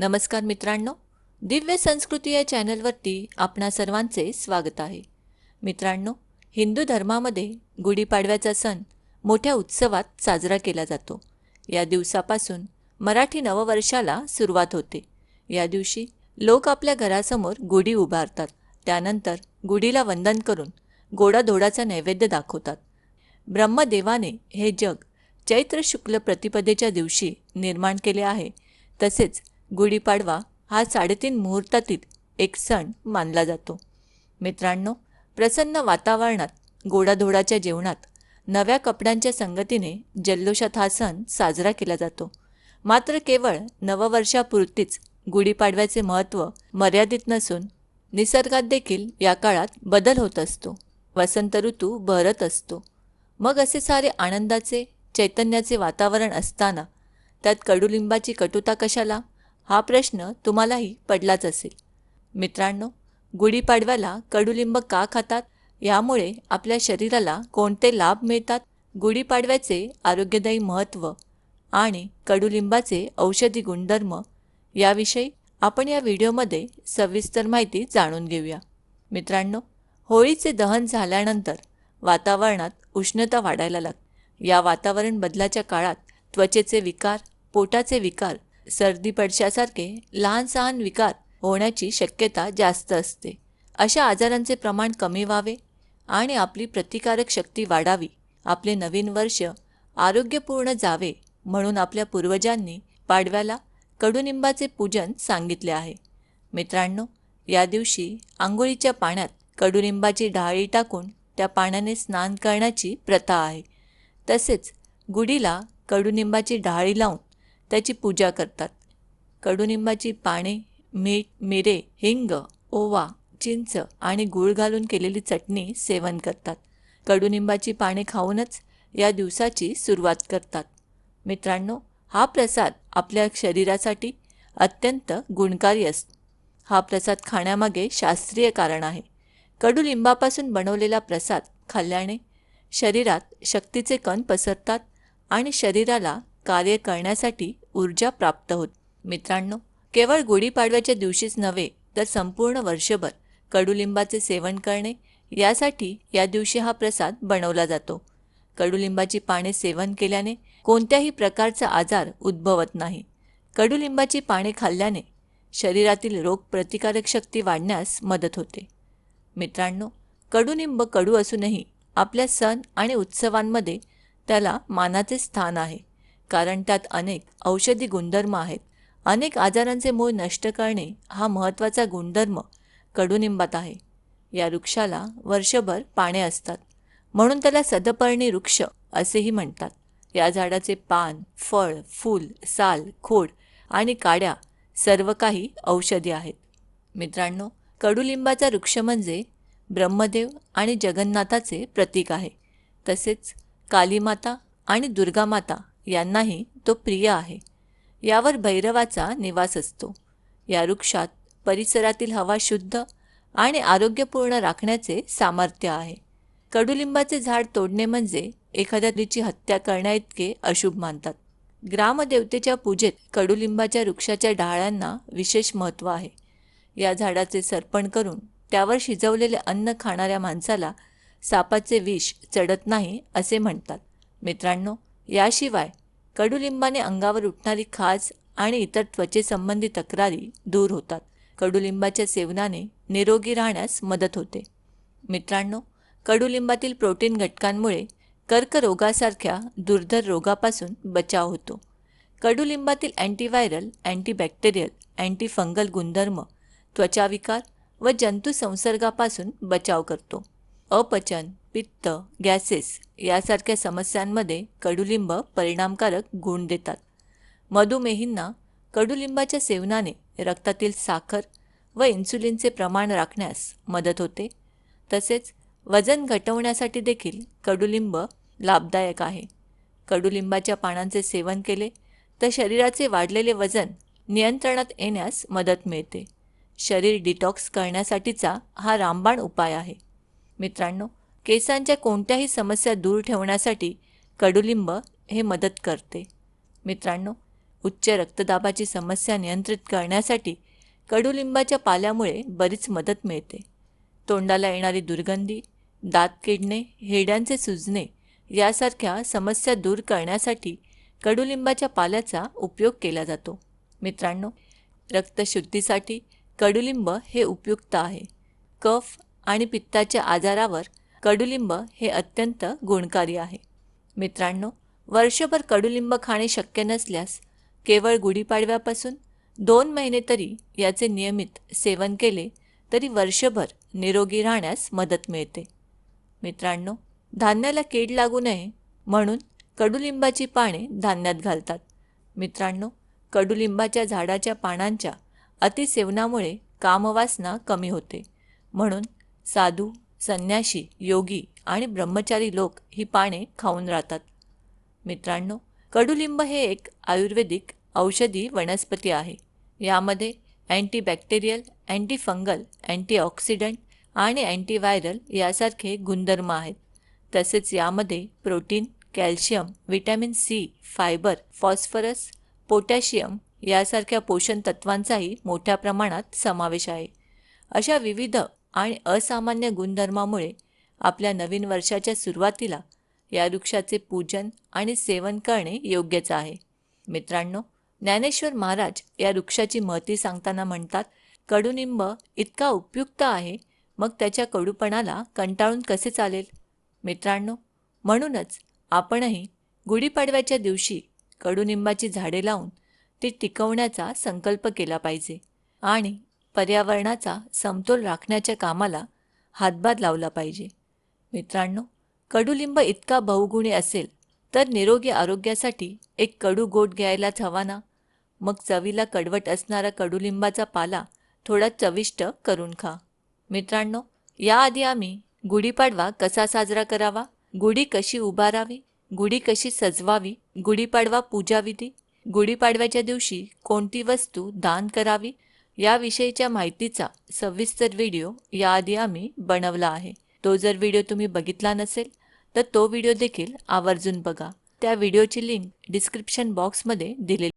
नमस्कार मित्रांनो दिव्य संस्कृती या चॅनलवरती आपणा सर्वांचे स्वागत आहे. मित्रांनो हिंदू धर्मामध्ये गुढीपाडव्याचा सण मोठ्या उत्सवात साजरा केला जातो. या दिवसापासून मराठी नववर्षाला सुरुवात होते. या दिवशी लोक आपल्या घरासमोर गुढी उभारतात. त्यानंतर गुढीला वंदन करून गोडाधोडाचा नैवेद्य दाखवतात. ब्रह्मदेवाने हे जग चैत्र शुक्ल प्रतिपदेच्या दिवशी निर्माण केले आहे. तसेच गुढीपाडवा हा साडेतीन मुहूर्तातील एक सण मानला जातो. मित्रांनो प्रसन्न वातावरणात गोडाधोडाच्या जेवणात नव्या कपड्यांच्या संगतीने जल्लोषात हा सण साजरा केला जातो. मात्र केवळ नववर्षापुरतीच गुढीपाडव्याचे महत्त्व मर्यादित नसून निसर्गात देखील या काळात बदल होत असतो. वसंत ऋतू बहरत असतो. मग असे सारे आनंदाचे चैतन्याचे वातावरण असताना त्यात कडुलिंबाची कटुता कशाला? हा प्रश्न तुम्हालाही पडलाच असेल. मित्रांनो गुढीपाडव्याला कडुलिंब का खातात? यामुळे आपल्या शरीराला कोणते लाभ मिळतात? गुढीपाडव्याचे आरोग्यदायी महत्त्व आणि कडुलिंबाचे औषधी गुणधर्म याविषयी आपण या व्हिडिओमध्ये सविस्तर माहिती जाणून घेऊया. मित्रांनो होळीचे दहन झाल्यानंतर वातावरणात उष्णता वाढायला लागते. या वातावरण बदलाच्या काळात त्वचेचे विकार पोटाचे विकार सर्दी पडशासारखे लहान सहान विकार होण्याची शक्यता जास्त असते. अशा आजारांचे प्रमाण कमी व्हावे आणि आपली प्रतिकारक शक्ती वाढावी. आपले नवीन वर्ष आरोग्यपूर्ण जावे म्हणून आपल्या पूर्वजांनी पाडव्याला कडुनिंबाचे पूजन सांगितले आहे. मित्रांनो या दिवशी आंघोळीच्या पाण्यात कडुनिंबाची डाळी टाकून त्या पाण्याने स्नान करण्याची प्रथा आहे. तसेच गुढीला कडुनिंबाची डाळी लावून त्याची पूजा करतात. कडुनिंबाची पाने मीठ मिरे हिंग ओवा चिंच आणि गूळ घालून केलेली चटणी सेवन करतात. कडुनिंबाची पाने खाऊनच या दिवसाची सुरुवात करतात. मित्रांनो हा प्रसाद आपल्या शरीरासाठी अत्यंत गुणकारी असतो हा प्रसाद खाण्यामागे शास्त्रीय कारण आहे. कडुलिंबापासून बनवलेला प्रसाद खाल्ल्याने शरीरात शक्तीचे कण पसरतात आणि शरीराला कार्य करण्यासाठी ऊर्जा प्राप्त होत. मित्रांनो केवळ गुढीपाडव्याच्या दिवशीच नव्हे तर संपूर्ण वर्षभर कडुलिंबाचे सेवन करणे यासाठी या दिवशी हा प्रसाद बनवला जातो. कडुलिंबाची पाने सेवन केल्याने कोणत्याही प्रकारचा आजार उद्भवत नाही. कडुलिंबाची पाने खाल्ल्याने शरीरातील रोग प्रतिकारक शक्ती वाढण्यास मदत होते. मित्रांनो कडुनिंब कडू असूनही आपल्या सण आणि उत्सवांमध्ये त्याला मानाचे स्थान आहे. कारण त्यात अनेक औषधी गुणधर्म आहेत. अनेक आजारांचे मूळ नष्ट करणे हा महत्त्वाचा गुणधर्म कडुनिंबात आहे. या वृक्षाला वर्षभर पाने असतात. म्हणून त्याला सदपर्णी वृक्ष असेही म्हणतात. या झाडाचे पान फळ फूल साल खोड आणि काड्या सर्व काही औषधी आहेत. मित्रांनो कडुलिंबाचा वृक्ष म्हणजे ब्रह्मदेव आणि जगन्नाथाचे प्रतीक आहे. तसेच कालीमाता आणि दुर्गामाता यांनाही तो प्रिय आहे. यावर भैरवाचा निवास असतो. या वृक्षात परिसरातील हवा शुद्ध आणि आरोग्यपूर्ण राखण्याचे सामर्थ्य आहे. कडुलिंबाचे झाड तोडणे म्हणजे एखाद्या स्त्रीची हत्या करण्याइतके अशुभ मानतात. ग्रामदेवतेच्या पूजेत कडुलिंबाच्या वृक्षाच्या डाळ्यांना विशेष महत्त्व आहे. या झाडाचे सर्पण करून त्यावर शिजवलेले अन्न खाणाऱ्या माणसाला सापाचे विष चढत नाही असे म्हणतात. मित्रांनो याशिवाय कडुलिंबाने अंगावर उठणारी खाज आणि इतर त्वचेसंबंधी तक्रारी दूर होतात. कडुलिंबाच्या सेवनाने निरोगी राहण्यास मदत होते. मित्रांनो कडुलिंबातील प्रोटीन घटकांमुळे कर्करोगासारख्या दुर्धर रोगापासून बचाव होतो. कडुलिंबातील अँटीव्हायरल अँटीबॅक्टेरियल अँटीफंगल गुणधर्म त्वचाविकार व जंतुसंसर्गापासून बचाव करतो. अपचन पित्त गॅसेस यासारख्या समस्यांमध्ये कडुलिंब परिणामकारक गुण देतात. मधुमेहींना कडुलिंबाच्या सेवनाने रक्तातील साखर व इन्सुलिनचे प्रमाण राखण्यास मदत होते. तसेच वजन घटवण्यासाठी देखील कडुलिंब लाभदायक आहे. कडुलिंबाच्या पानांचे सेवन केले तर शरीराचे वाढलेले वजन नियंत्रणात येण्यास मदत मिळते. शरीर डिटॉक्स करण्यासाठीचा हा रामबाण उपाय आहे. मित्रांनो केसांच्या कोणत्याही समस्या दूर ठेवण्यासाठी कडुलिंब हे मदत करते. मित्रांनो उच्च रक्तदाबाची समस्या नियंत्रित करण्यासाठी कडुलिंबाच्या पाल्यामुळे बरीच मदत मिळते. तोंडाला येणारी दुर्गंधी दात किडणे हेड्यांचे सुजणे यासारख्या समस्या दूर करण्यासाठी कडुलिंबाच्या पाल्याचा उपयोग केला जातो. मित्रांनो रक्तशुद्धीसाठी कडुलिंब हे उपयुक्त आहे. कफ आणि पित्ताच्या आजारावर कडुलिंब हे अत्यंत गुणकारी आहे. मित्रांनो वर्षभर कडुलिंब खाणे शक्य नसल्यास केवळ गुढीपाडव्यापासून दोन महिने तरी याचे नियमित सेवन केले तरी वर्षभर निरोगी राहण्यास मदत मिळते. मित्रांनो धान्याला कीड लागू नये म्हणून कडुलिंबाची पाने धान्यात घालतात. मित्रांनो कडुलिंबाच्या झाडाच्या पानांच्या अतिसेवनामुळे कामवासना कमी होते. म्हणून साधू संन्याशी योगी आणि ब्रह्मचारी लोक ही पाने खाऊन राहतात. मित्रांनो कडुलिंब हे एक आयुर्वेदिक औषधी वनस्पती आहे. यामध्ये अँटीबॅक्टेरियल अँटीफंगल अँटीऑक्सिडंट आणि अँटीव्हायरल यासारखे गुणधर्म आहेत. तसेच यामध्ये protein calcium vitamin C fibre phosphorus potassium यासारख्या पोषण तत्वांचाही मोठ्या प्रमाणात समावेश आहे. अशा विविध आणि असामान्य गुणधर्मामुळे आपल्या नवीन वर्षाच्या सुरुवातीला या वृक्षाचे पूजन आणि सेवन करणे योग्यच आहे. मित्रांनो ज्ञानेश्वर महाराज या वृक्षाची महती सांगताना म्हणतात कडुनिंब इतका उपयुक्त आहे मग त्याच्या कडूपणाला कंटाळून कसे चालेल? मित्रांनो म्हणूनच आपणही गुढीपाडव्याच्या दिवशी कडुनिंबाची झाडे लावून ती टिकवण्याचा संकल्प केला पाहिजे. आणि पर्यावरणाचा समतोल राखण्याच्या कामाला हातभार लावला पाहिजे. मित्रांनो कडुलिंब इतका बहुगुणी असेल तर निरोगी आरोग्यासाठी एक कडू गोट घ्यायलाच हवा ना? मग चवीला कडवट असणारा कडुलिंबाचा पाला थोडा चविष्ट करून खा. मित्रांनो याआधी आम्ही गुढीपाडवा कसा साजरा करावा? गुढी कशी उभारावी? गुढी कशी सजवावी? गुढीपाडवा पूजाविधी? गुढीपाडव्याच्या दिवशी कोणती वस्तू दान करावी? याविषयीच्या माहितीचा सविस्तर व्हिडिओ याआधी आम्ही बनवला आहे. तो जर व्हिडिओ तुम्ही बघितला नसेल तर तो व्हिडिओ देखील आवर्जून बघा. त्या व्हिडिओची लिंक डिस्क्रिप्शन बॉक्समध्ये दिलेली